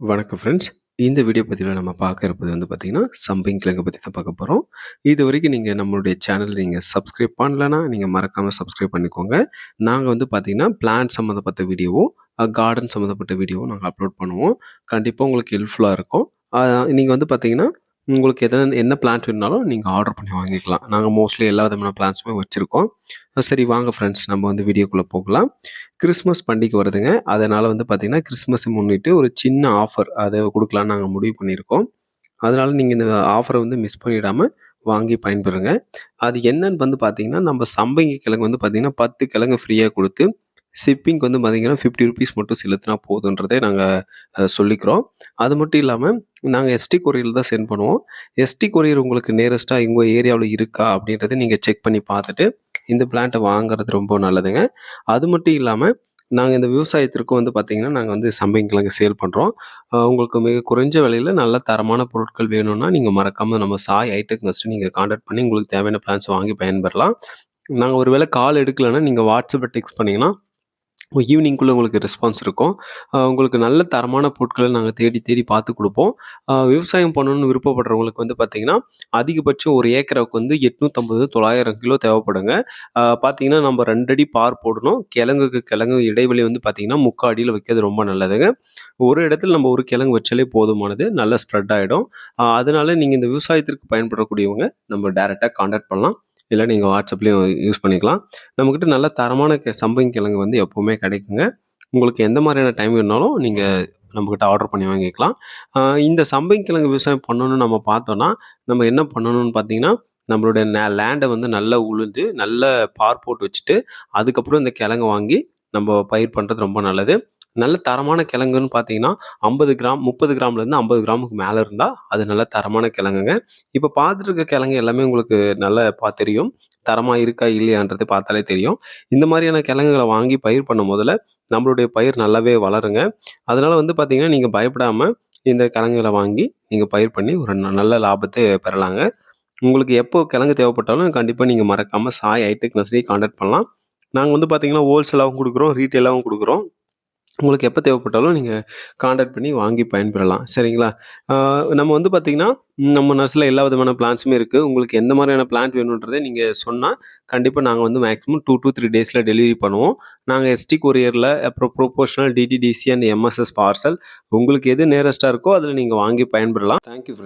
வணக்கம் ஃப்ரெண்ட்ஸ். இந்த வீடியோ பதிவில் நம்ம பார்க்க இருப்பது வந்து பார்த்தீங்கன்னா, சம்பிங் கிழங்கு பற்றி தான் பார்க்க போகிறோம் இது வரைக்கும் நீங்கள் நம்மளுடைய சேனல் நீங்கள் சப்ஸ்கிரைப் பண்ணலன்னா, நீங்கள் மறக்காமல் சப்ஸ்கிரைப் பண்ணிக்கோங்க. நாங்கள் வந்து பார்த்திங்கன்னா பிளான்ட் சம்மந்தப்பட்ட வீடியோவும், கார்டன் சம்மந்தப்பட்ட வீடியோவும் நாங்கள் அப்லோட் பண்ணுவோம். கண்டிப்பாக உங்களுக்கு ஹெல்ப்ஃபுல்லாக இருக்கும். நீங்கள் வந்து பார்த்தீங்கன்னா, உங்களுக்கு எதாவது என்ன பிளான்ஸ் வேணும்னாலும் நீங்கள் ஆர்டர் பண்ணி வாங்கிக்கலாம். நாங்கள் மோஸ்ட்லி எல்லா விதமான பிளான்ஸுமே வச்சுருக்கோம் சரி வாங்க ஃப்ரெண்ட்ஸ் நம்ம வந்து வீடியோக்குள்ளே போகலாம். கிறிஸ்மஸ் பண்டிகை வருதுங்க. அதனால் வந்து பார்த்திங்கன்னா கிறிஸ்மஸை முன்னிட்டு ஒரு சின்ன ஆஃபர் அதை கொடுக்கலான்னு நாங்கள் முடிவு பண்ணியிருக்கோம். அதனால் நீங்கள் இந்த ஆஃபரை வந்து மிஸ் பண்ணிடாமல் வாங்கி பயன்பெறுங்க. அது என்னன்னு வந்து பார்த்தீங்கன்னா, நம்ம சம்பங்கி கிழங்கு வந்து பார்த்தீங்கன்னா, 10 கிழங்கு ஃப்ரீயாக கொடுத்து ஷிப்பிங்க்கு வந்து பார்த்திங்கன்னா ஃபிஃப்டி ருபீஸ் மட்டும் செலுத்தினா போதுன்றதே நாங்கள் சொல்லிக்கிறோம். அது மட்டும் இல்லாமல் நாங்கள் எஸ்டி கொரியரில் தான் சென்ட் பண்ணுவோம். எஸ்டி கொரியர் உங்களுக்கு நேரஸ்ட்டாக எங்கள் ஏரியாவில் இருக்கா? அப்படின்றத நீங்கள் செக் பண்ணி பார்த்துட்டு, இந்த பிளான்ட்டை வாங்குறது ரொம்ப நல்லதுங்க. அது மட்டும் இல்லாமல் நாங்கள் இந்த விவசாயத்திற்கும் வந்து பார்த்திங்கன்னா நாங்கள் வந்து சம்பங்கி கிழங்கு சேல் பண்ணுறோம் உங்களுக்கு மிக குறைஞ்ச விலையில் நல்ல தரமான பொருட்கள் வேணும்னா, நீங்கள் மறக்காமல் நம்ம சாய் ஹைடெக் நஸ்ட்டு நீங்கள் காண்டாக்ட் பண்ணி உங்களுக்கு தேவையான பிளான்ஸ் வாங்கி பயன்பெறலாம். நாங்கள் ஒருவேளை கால் எடுக்கலைன்னா நீங்கள் வாட்ஸ்அப்பில் டெக்ஸ்ட் பண்ணிங்கன்னா ஈவினிங்குள்ளே உங்களுக்கு ரெஸ்பான்ஸ் இருக்கும். உங்களுக்கு நல்ல தரமான பொருட்களை நாங்கள் தேடி தேடி பார்த்து கொடுப்போம் விவசாயம் பண்ணணும்னு விருப்பப்படுறவங்களுக்கு வந்து பார்த்தீங்கன்னா, அதிகபட்சம் ஒரு ஏக்கருக்கு வந்து 850, 900 கிலோ தேவைப்படுங்க. பார்த்தீங்கன்னா, நம்ம ரெண்டடி பார் போடணும். கிழங்குக்கு கிழங்கு இடைவெளி வந்து பார்த்தீங்கன்னா, 3/4 அடியில வைக்கிறது ரொம்ப நல்லதுங்க. ஒரு இடத்துல நம்ம ஒரு கிழங்கு வச்சாலே போதுமானது. நல்லா ஸ்ப்ரெட் ஆகிடும் அதனால் அதனால இந்த விவசாயத்திற்கு பயன்படக்கூடியவங்க நம்ம டேரெக்டாக காண்டாக்ட் பண்ணலாம். இல்லை நீங்கள் வாட்ஸ்அப்லேயும் யூஸ் பண்ணிக்கலாம். நம்மக்கிட்ட நல்ல தரமான சம்பங்கி கிழங்கு வந்து எப்போவுமே கிடைக்குங்க. உங்களுக்கு எந்த மாதிரியான டைம் இருந்தாலும் நீங்கள் நம்மக்கிட்ட ஆர்டர் பண்ணி வாங்கிக்கலாம். இந்த சம்பங்கி கிழங்கு விவசாயம் பண்ணணும்னு நம்ம பார்த்தோன்னா நம்ம என்ன பண்ணணும்னு பார்த்தீங்கன்னா, நம்மளுடைய நே லேண்டை வந்து நல்லா உளுந்து நல்ல பார் போட்டு வச்சுட்டு, அதுக்கப்புறம் இந்த கிழங்கு வாங்கி நம்ம பயிர் பண்ணுறது ரொம்ப நல்லது. நல்ல தரமான கிழங்குன்னு பார்த்தீங்கன்னா, 50 கிராம் 30 கிராம்லேருந்து 50 கிராமுக்கு மேலே இருந்தால் அது நல்ல தரமான கிழங்குங்க. இப்போ பார்த்துட்டு இருக்க கிழங்கு எல்லாமே உங்களுக்கு நல்லா பா தெரியும். தரமாக இருக்கா? இல்லையான்றது பார்த்தாலே தெரியும். இந்த மாதிரியான கிழங்குகளை வாங்கி பயிர் பண்ணும் போதில் நம்மளுடைய பயிர் நல்லாவே வளருங்க. அதனால் வந்து பார்த்திங்கன்னா நீங்கள் பயப்படாமல் இந்த கிழங்குகளை வாங்கி நீங்கள் பயிர் பண்ணி ஒரு நல்ல லாபத்தை பெறலாங்க. உங்களுக்கு எப்போ கிழங்கு தேவைப்பட்டாலும் கண்டிப்பாக நீங்கள் மறக்காமல் சாய் ஐடெக் நர்சரி கான்டாக்ட் பண்ணலாம். நாங்கள் வந்து பார்த்திங்கன்னா ஹோல்சேலாகவும் கொடுக்குறோம் ரீட்டெயிலாகவும் கொடுக்குறோம் உங்களுக்கு எப்போ தேவைப்பட்டாலும் நீங்கள் காண்டாக்ட் பண்ணி வாங்கி பயன்பெறலாம். சரிங்களா? நம்ம வந்து பார்த்திங்கன்னா நம்ம நர்ஸில் எல்லா விதமான பிளான்ஸுமே இருக்குது உங்களுக்கு எந்த மாதிரியான பிளான்ட் வேணுன்றதை நீங்கள் சொன்னால் கண்டிப்பாக நாங்கள் வந்து மேக்ஸிமம் டூ டூ த்ரீ டேஸில் டெலிவரி பண்ணுவோம். நாங்கள் எஸ்டி கொரியரில் அப்புறம் professional, DTDC and MSS parcel உங்களுக்கு எது நேரஸ்ட்டாக இருக்கோ, அதில் நீங்கள் வாங்கி பயன்பெறலாம். Thank you